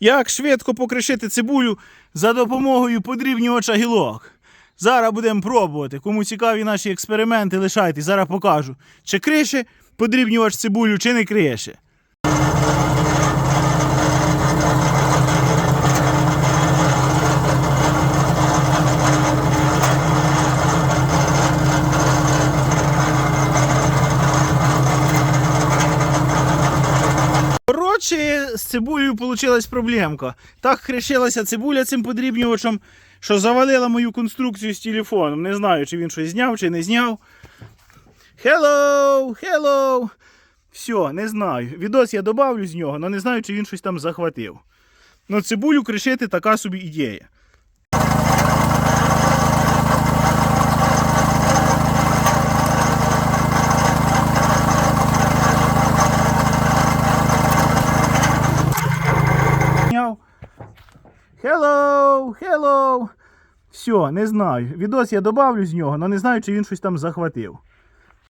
Як швидко покришити цибулю за допомогою подрібнювача гілок. Зараз будемо пробувати. Кому цікаві наші експерименти, лишайте, зараз покажу. Чи крише подрібнювач цибулю, чи не крише. Коротше, з цибулею вийшла проблемка. Так хрещилася цибуля цим подрібнювачем, що завалила мою конструкцію з телефоном. Не знаю, чи він щось зняв, чи не зняв. Hello, hello. Все, не знаю. Відос я добавлю з нього, але не знаю, чи він щось там захватив. Ну, цибулю кришити така собі ідея. Зняв. Hello, hello. Все, не знаю. Відос я добавлю з нього, але не знаю, чи він щось там захватив.